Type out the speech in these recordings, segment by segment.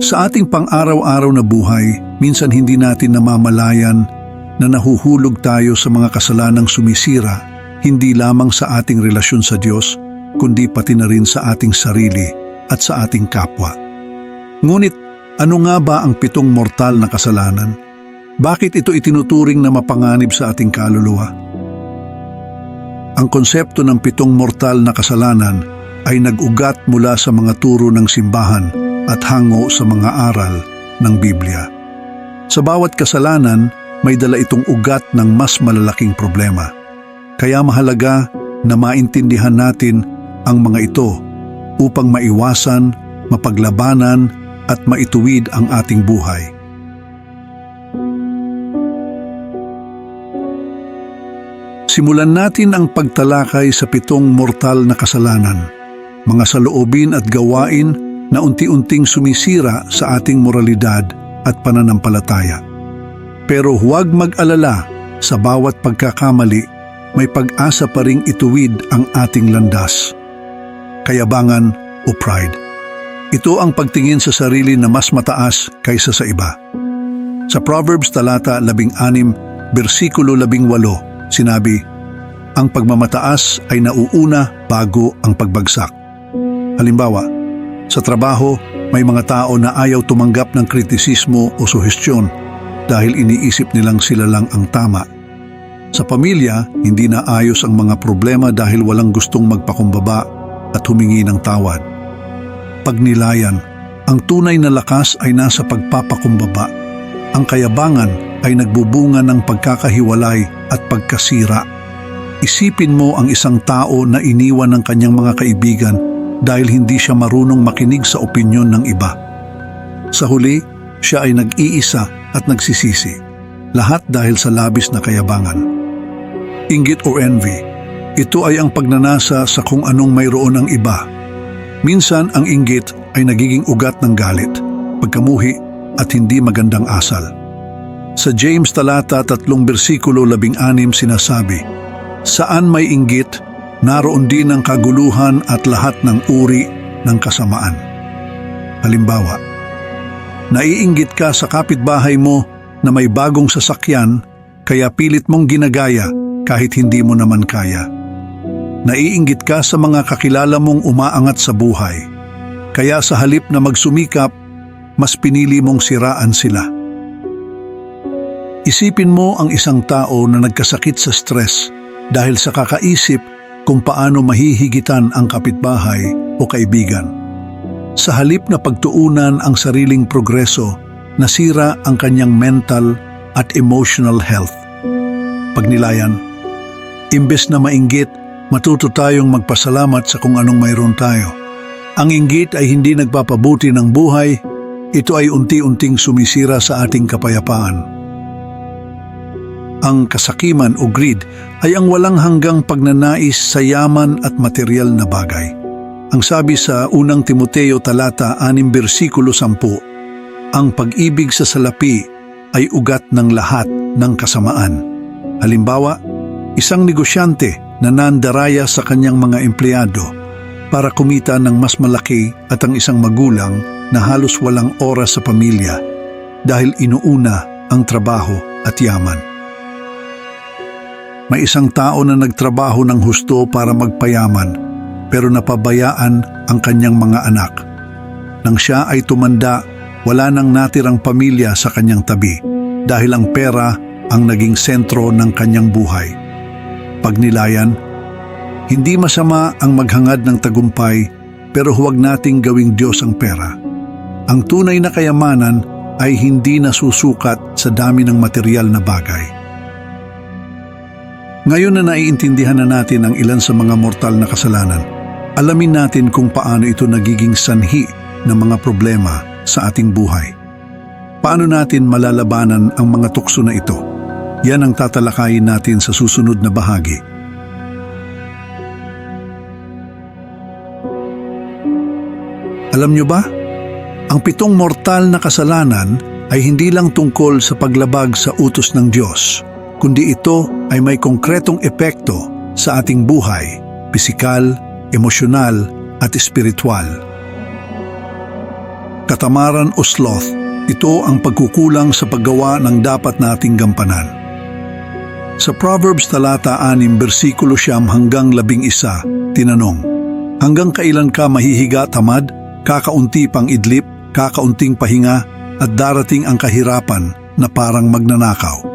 Sa ating pang-araw-araw na buhay, minsan hindi natin namamalayan na nahuhulog tayo sa mga kasalanang sumisira hindi lamang sa ating relasyon sa Diyos, kundi pati na rin sa ating sarili at sa ating kapwa. Ngunit ano nga ba ang pitong mortal na kasalanan? Bakit ito itinuturing na mapanganib sa ating kaluluwa? Ang konsepto ng pitong mortal na kasalanan ay nag-ugat mula sa mga turo ng simbahan at hango sa mga aral ng Biblia. Sa bawat kasalanan, may dala itong ugat ng mas malalaking problema. Kaya mahalaga na maintindihan natin ang mga ito upang maiwasan, mapaglabanan at maituwid ang ating buhay. Simulan natin ang pagtalakay sa pitong mortal na kasalanan, mga saloobin at gawain na unti-unting sumisira sa ating moralidad at pananampalataya. Pero huwag mag-alala sa bawat pagkakamali, may pag-asa pa ring ituwid ang ating landas. Kayabangan o pride. Ito ang pagtingin sa sarili na mas mataas kaysa sa iba. Sa Proverbs talata 16, bersikulo 18, sinabi, Ang pagmamataas ay nauuna bago ang pagbagsak. Halimbawa, sa trabaho, may mga tao na ayaw tumanggap ng kritisismo o suhestyon dahil iniisip nilang sila lang ang tama. Sa pamilya, hindi na ayos ang mga problema dahil walang gustong magpakumbaba at humingi ng tawad. Pagnilayan, ang tunay na lakas ay nasa pagpapakumbaba. Ang kayabangan ay nagbubunga ng pagkakahiwalay at pagkasira. Isipin mo ang isang tao na iniwan ng kanyang mga kaibigan dahil hindi siya marunong makinig sa opinyon ng iba. Sa huli, siya ay nag-iisa at nagsisisi. Lahat dahil sa labis na kayabangan. Inggit o envy, ito ay ang pagnanasa sa kung anong mayroon ang iba. Minsan ang inggit ay nagiging ugat ng galit, pagkamuhi at hindi magandang asal. Sa James talata tatlong bersikulo labing anim sinasabi, Saan may inggit, naroon din ang kaguluhan at lahat ng uri ng kasamaan. Halimbawa, naiinggit ka sa kapitbahay mo na may bagong sasakyan kaya pilit mong ginagaya kahit hindi mo naman kaya. Naiinggit ka sa mga kakilala mong umaangat sa buhay. Kaya sa halip na magsumikap, mas pinili mong siraan sila. Isipin mo ang isang tao na nagkasakit sa stress dahil sa kakaisip kung paano mahihigitan ang kapitbahay o kaibigan. Sa halip na pagtuunan ang sariling progreso, nasira ang kanyang mental at emotional health. Pagnilayan, imbes na mainggit, matuto tayong magpasalamat sa kung anong mayroon tayo. Ang inggit ay hindi nagpapabuti ng buhay, ito ay unti-unting sumisira sa ating kapayapaan. Ang kasakiman o greed ay ang walang hanggang pagnanais sa yaman at material na bagay. Ang sabi sa unang Timoteo talata 6 bersikulo 10, ang pag-ibig sa salapi ay ugat ng lahat ng kasamaan. Halimbawa, isang negosyante na nandaraya sa kanyang mga empleyado para kumita ng mas malaki at ang isang magulang na halos walang oras sa pamilya dahil inuuna ang trabaho at yaman. May isang tao na nagtrabaho ng husto para magpayaman pero napabayaan ang kanyang mga anak. Nang siya ay tumanda, wala nang natirang pamilya sa kanyang tabi dahil ang pera ang naging sentro ng kanyang buhay. Pagnilayan, hindi masama ang maghangad ng tagumpay pero huwag nating gawing Diyos ang pera. Ang tunay na kayamanan ay hindi nasusukat sa dami ng material na bagay. Ngayon na naiintindihan na natin ang ilan sa mga mortal na kasalanan, alamin natin kung paano ito nagiging sanhi ng mga problema sa ating buhay. Paano natin malalabanan ang mga tukso na ito? Yan ang tatalakayin natin sa susunod na bahagi. Alam nyo ba? Ang pitong mortal na kasalanan ay hindi lang tungkol sa paglabag sa utos ng Diyos, kundi ito ay may konkretong epekto sa ating buhay, pisikal, emosyonal at espiritual. katamaran o sloth, ito ang pagkukulang sa paggawa ng dapat nating gampanan. Sa Proverbs talata 6 bersikulo siyam hanggang labing isa, tinanong, Hanggang kailan ka mahihiga tamad, kakaunti pang idlip, kakaunting pahinga, at darating ang kahirapan na parang magnanakaw.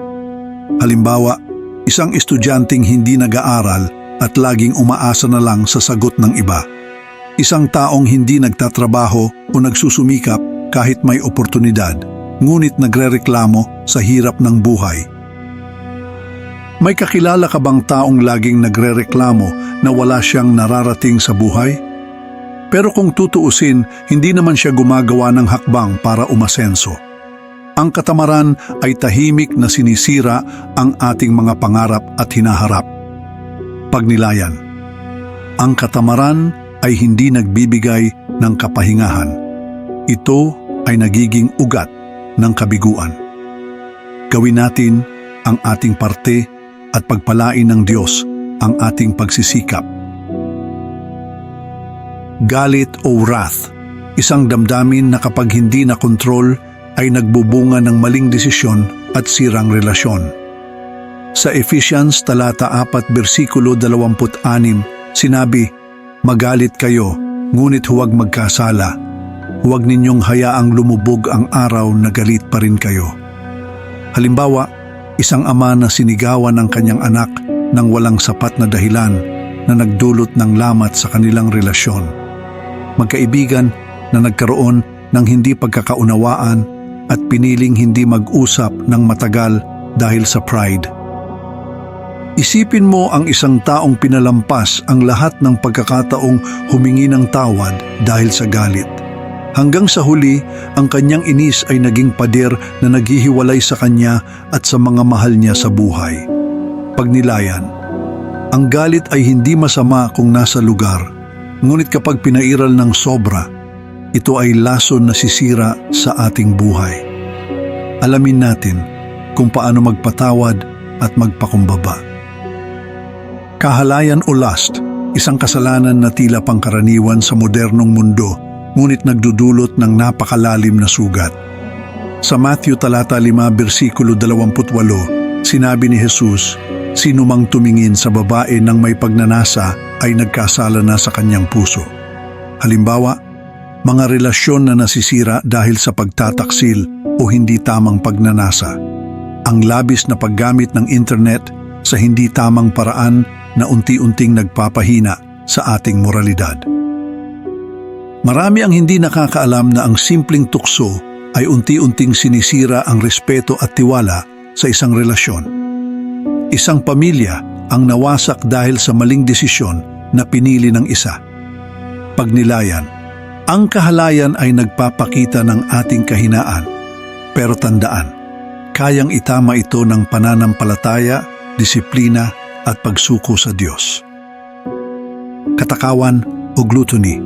Halimbawa, isang estudyanteng hindi nag-aaral at laging umaasa na lang sa sagot ng iba. Isang taong hindi nagtatrabaho o nagsusumikap kahit may oportunidad, ngunit nagrereklamo sa hirap ng buhay. May kakilala ka bang taong laging nagrereklamo na wala siyang nararating sa buhay? Pero kung tutuusin, hindi naman siya gumagawa ng hakbang para umasenso. Ang katamaran ay tahimik na sinisira ang ating mga pangarap at hinaharap. Pagnilayan. Ang katamaran ay hindi nagbibigay ng kapahingahan. Ito ay nagiging ugat ng kabiguan. Gawin natin ang ating parte at pagpalain ng Diyos ang ating pagsisikap. Galit o wrath, isang damdamin na kapag hindi na kontrol ay nagbubunga ng maling desisyon at sirang relasyon. Sa Ephesians talata 4 bersikulo 26 sinabi, Magalit kayo, ngunit huwag magkasala. Huwag ninyong hayaang lumubog ang araw na galit pa rin kayo. Halimbawa, isang ama na sinigawan ng kanyang anak nang walang sapat na dahilan na nagdulot ng lamat sa kanilang relasyon. Magkaibigan na nagkaroon ng hindi pagkakaunawaan at piniling hindi mag-usap ng matagal dahil sa pride. Isipin mo ang isang taong pinalampas ang lahat ng pagkakataong humingi ng tawad dahil sa galit. Hanggang sa huli, ang kanyang inis ay naging pader na naghihiwalay sa kanya at sa mga mahal niya sa buhay. Pagnilayan, ang galit ay hindi masama kung nasa lugar, ngunit kapag pinairal ng sobra, ito ay lason na sisira sa ating buhay. Alamin natin kung paano magpatawad at magpakumbaba. Kahalayan o lust, isang kasalanan na tila pangkaraniwan sa modernong mundo, ngunit nagdudulot ng napakalalim na sugat. Sa Matthew talata 5 bersikulo 28, sinabi ni Jesus, Sino mang tumingin sa babae ng may pagnanasa ay nagkasala na sa kanyang puso. Halimbawa, mga relasyon na nasisira dahil sa pagtataksil o hindi tamang pagnanasa. Ang labis na paggamit ng internet sa hindi tamang paraan na unti-unting nagpapahina sa ating moralidad. Marami ang hindi nakakaalam na ang simpleng tukso ay unti-unting sinisira ang respeto at tiwala sa isang relasyon. Isang pamilya ang nawasak dahil sa maling desisyon na pinili ng isa. Pagnilayan, ang kahalayan ay nagpapakita ng ating kahinaan. Pero tandaan, kayang itama ito ng pananampalataya, disiplina at pagsuko sa Diyos. Katakawan o gluttony.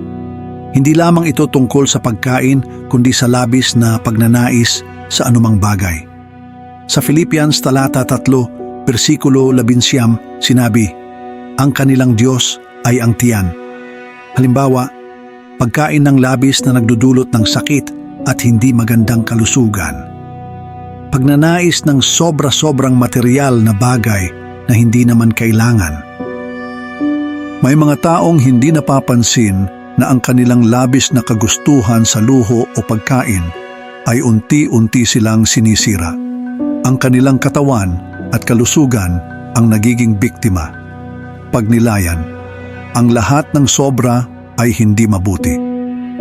Hindi lamang ito tungkol sa pagkain kundi sa labis na pagnanais sa anumang bagay. Sa Philippians talata 3, versikulo 11, sinabi, Ang kanilang Diyos ay ang tiyan. Halimbawa, pagkain ng labis na nagdudulot ng sakit at hindi magandang kalusugan. Pagnanais ng sobra-sobrang material na bagay na hindi naman kailangan. May mga taong hindi napapansin na ang kanilang labis na kagustuhan sa luho o pagkain ay unti-unti silang sinisira. Ang kanilang katawan at kalusugan ang nagiging biktima. Pagnilayan, ang lahat ng sobra ay hindi mabuti.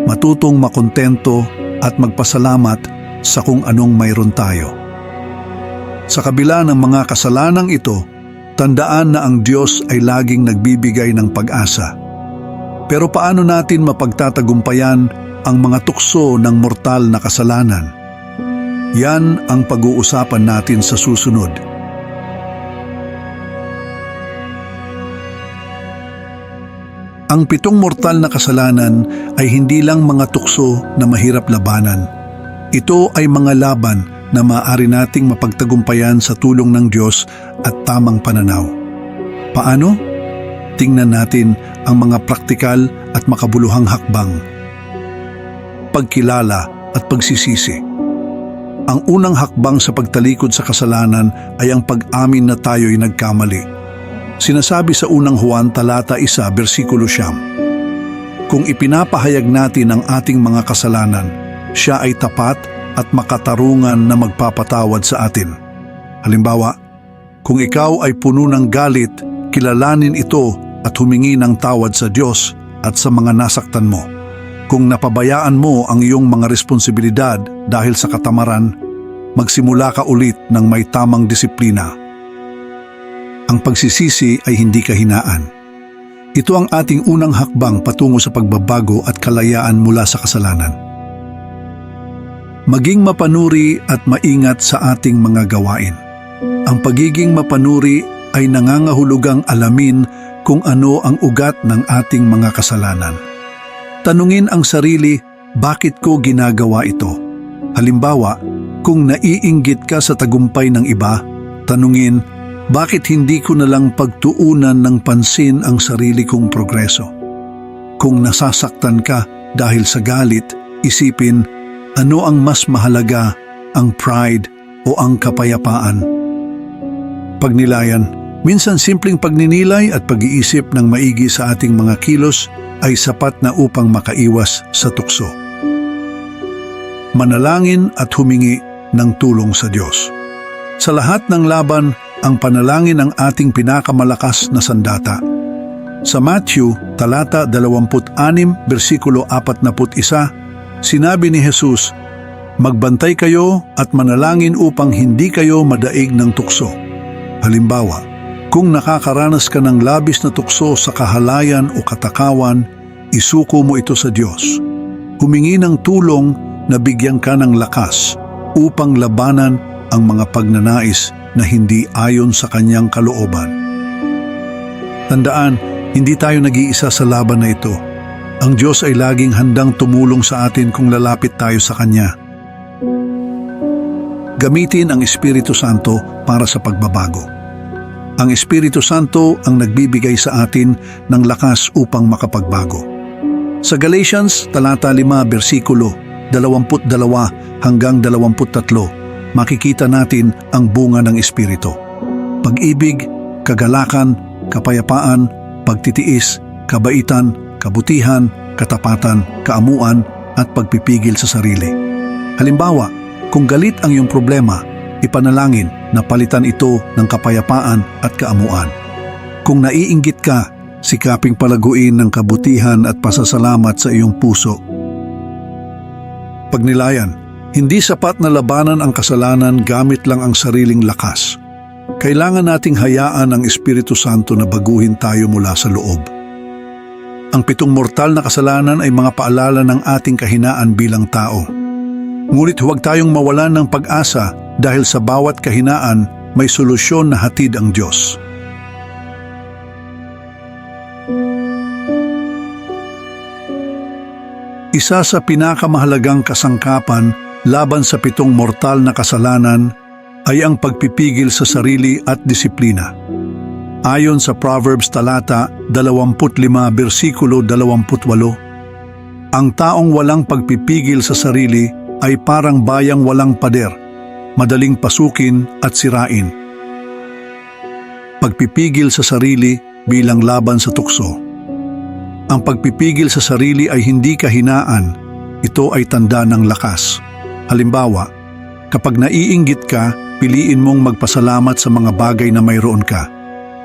Matutong makontento at magpasalamat sa kung anong mayroon tayo. Sa kabila ng mga kasalanang ito, tandaan na ang Diyos ay laging nagbibigay ng pag-asa. Pero paano natin mapagtatagumpayan ang mga tukso ng mortal na kasalanan? Yan ang pag-uusapan natin sa susunod. Ang pitong mortal na kasalanan ay hindi lang mga tukso na mahirap labanan. Ito ay mga laban na maaari nating mapagtagumpayan sa tulong ng Diyos at tamang pananaw. Paano? Tingnan natin ang mga praktikal at makabuluhang hakbang. Pagkilala at pagsisisi. Ang unang hakbang sa pagtalikod sa kasalanan ay ang pag-amin na tayo'y nagkamali. Sinasabi sa unang Juan talata 1 bersikulo siyam. Kung ipinapahayag natin ang ating mga kasalanan, siya ay tapat at makatarungan na magpapatawad sa atin. Halimbawa, kung ikaw ay puno ng galit, kilalanin ito at humingi ng tawad sa Diyos at sa mga nasaktan mo. Kung napabayaan mo ang iyong mga responsibilidad dahil sa katamaran, magsimula ka ulit ng may tamang disiplina. Ang pagsisisi ay hindi kahinaan. Ito ang ating unang hakbang patungo sa pagbabago at kalayaan mula sa kasalanan. Maging mapanuri at maingat sa ating mga gawain. Ang pagiging mapanuri ay nangangahulugang alamin kung ano ang ugat ng ating mga kasalanan. Tanungin ang sarili, bakit ko ginagawa ito? Halimbawa, kung naiinggit ka sa tagumpay ng iba, tanungin, bakit hindi ko na lang pagtuunan ng pansin ang sarili kong progreso? Kung nasasaktan ka dahil sa galit, isipin, ano ang mas mahalaga, ang pride o ang kapayapaan? Pagnilayan, minsan simpleng pagninilay at pag-iisip ng maigi sa ating mga kilos ay sapat na upang makaiwas sa tukso. Manalangin at humingi ng tulong sa Diyos. Sa lahat ng laban, ang panalangin ang ating pinakamalakas na sandata. Sa Matthew, talata 26, bersikulo 41, sinabi ni Jesus, Magbantay kayo at manalangin upang hindi kayo madaig ng tukso. Halimbawa, kung nakakaranas ka ng labis na tukso sa kahalayan o katakawan, isuko mo ito sa Diyos. Humingi ng tulong na bigyan ka ng lakas upang labanan ang mga pagnanais na hindi ayon sa kanyang kalooban. Tandaan, hindi tayo nag-iisa sa laban na ito. Ang Diyos ay laging handang tumulong sa atin kung lalapit tayo sa Kanya. Gamitin ang Espiritu Santo para sa pagbabago. Ang Espiritu Santo ang nagbibigay sa atin ng lakas upang makapagbago. Sa Galatians, talata 5, bersikulo 22 hanggang 23, makikita natin ang bunga ng Espiritu. Pag-ibig, kagalakan, kapayapaan, pagtitiis, kabaitan, kabutihan, katapatan, kaamuan, at pagpipigil sa sarili. Halimbawa, kung galit ang iyong problema, ipanalangin na palitan ito ng kapayapaan at kaamuan. Kung naiinggit ka, sikaping palaguin ng kabutihan at pasasalamat sa iyong puso. Pagnilayan, hindi sapat na labanan ang kasalanan gamit lang ang sariling lakas. Kailangan nating hayaan ang Espiritu Santo na baguhin tayo mula sa loob. Ang pitong mortal na kasalanan ay mga paalala ng ating kahinaan bilang tao. Ngunit huwag tayong mawalan ng pag-asa dahil sa bawat kahinaan may solusyon na hatid ang Diyos. Isa sa pinakamahalagang kasangkapan laban sa pitong mortal na kasalanan ay ang pagpipigil sa sarili at disiplina. Ayon sa Proverbs talata 25 bersikulo 28, ang taong walang pagpipigil sa sarili ay parang bayang walang pader, madaling pasukin at sirain. Pagpipigil sa sarili bilang laban sa tukso. Ang pagpipigil sa sarili ay hindi kahinaan, ito ay tanda ng lakas. Halimbawa, kapag naiinggit ka, piliin mong magpasalamat sa mga bagay na mayroon ka.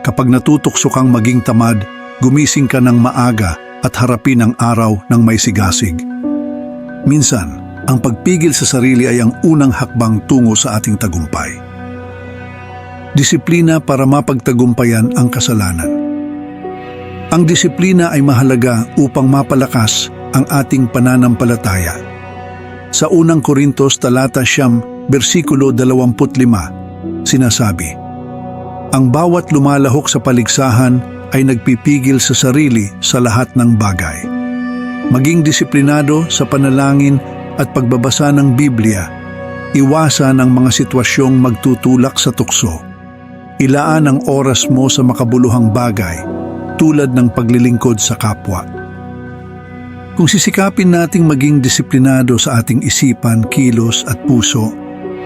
Kapag natutukso kang maging tamad, gumising ka ng maaga at harapin ang araw ng may sigasig. Minsan, ang pagpigil sa sarili ay ang unang hakbang tungo sa ating tagumpay. Disiplina para mapagtagumpayan ang kasalanan. Ang disiplina ay mahalaga upang mapalakas ang ating pananampalataya. Sa unang Korintos talata siyam, bersikulo 25, sinasabi, Ang bawat lumalahok sa paligsahan ay nagpipigil sa sarili sa lahat ng bagay. Maging disiplinado sa panalangin at pagbabasa ng Biblia, iwasan ang mga sitwasyong magtutulak sa tukso. Ilaan ang oras mo sa makabuluhang bagay tulad ng paglilingkod sa kapwa. Kung sisikapin nating maging disiplinado sa ating isipan, kilos at puso,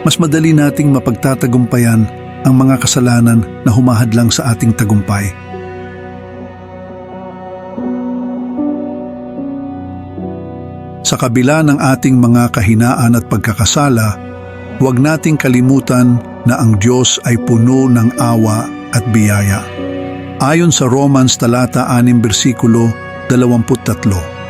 mas madali nating mapagtatagumpayan ang mga kasalanan na humahadlang sa ating tagumpay. Sa kabila ng ating mga kahinaan at pagkakasala, huwag nating kalimutan na ang Diyos ay puno ng awa at biyaya. Ayon sa Romans talata 6 bersikulo 23.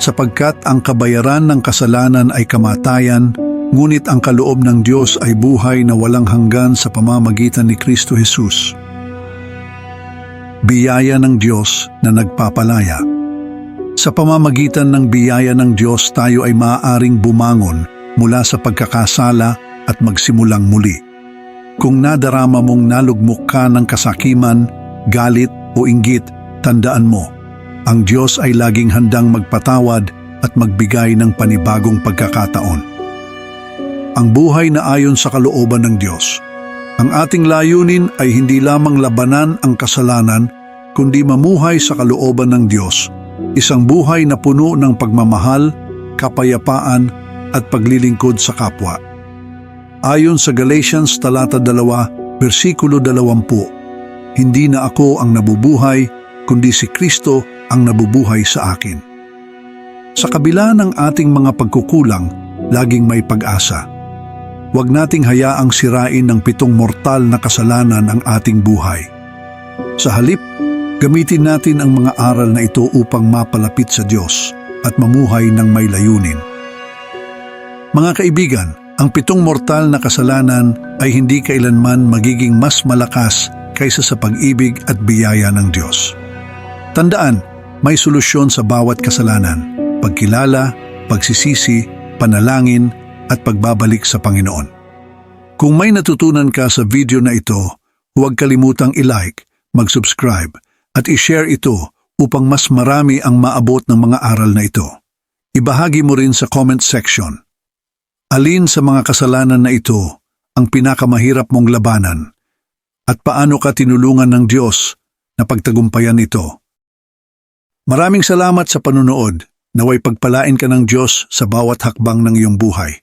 Sapagkat ang kabayaran ng kasalanan ay kamatayan, ngunit ang kaloob ng Diyos ay buhay na walang hanggan sa pamamagitan ni Kristo Jesus. Biyaya ng Diyos na nagpapalaya. Sa pamamagitan ng biyaya ng Diyos tayo ay maaaring bumangon mula sa pagkakasala at magsimulang muli. Kung nadarama mong nalugmok ka ng kasakiman, galit o inggit, tandaan mo, ang Diyos ay laging handang magpatawad at magbigay ng panibagong pagkakataon. Ang buhay na ayon sa kalooban ng Diyos. Ang ating layunin ay hindi lamang labanan ang kasalanan, kundi mamuhay sa kalooban ng Diyos isang buhay na puno ng pagmamahal, kapayapaan at paglilingkod sa kapwa. Ayon sa Galatians talata 2, bersikulo 20, Hindi na ako ang nabubuhay, kundi si Kristo ang nabubuhay sa akin. Sa kabila ng ating mga pagkukulang, laging may pag-asa. Huwag nating hayaang sirain ng pitong mortal na kasalanan ang ating buhay. Sa halip, Gamitin natin ang mga aral na ito upang mapalapit sa Diyos at mamuhay ng may layunin. Mga kaibigan, ang pitong mortal na kasalanan ay hindi kailanman magiging mas malakas kaysa sa pag-ibig at biyaya ng Diyos. Tandaan, may solusyon sa bawat kasalanan, pagkilala, pagsisisi, panalangin at pagbabalik sa Panginoon. Kung may natutunan ka sa video na ito, huwag kalimutang i-like, mag-subscribe at i-share ito upang mas marami ang maabot ng mga aral na ito. Ibahagi mo rin sa comment section. Alin sa mga kasalanan na ito ang pinakamahirap mong labanan at paano ka tinulungan ng Diyos na pagtagumpayan ito. Maraming salamat sa panunood. Naway pagpalain ka ng Diyos sa bawat hakbang ng iyong buhay.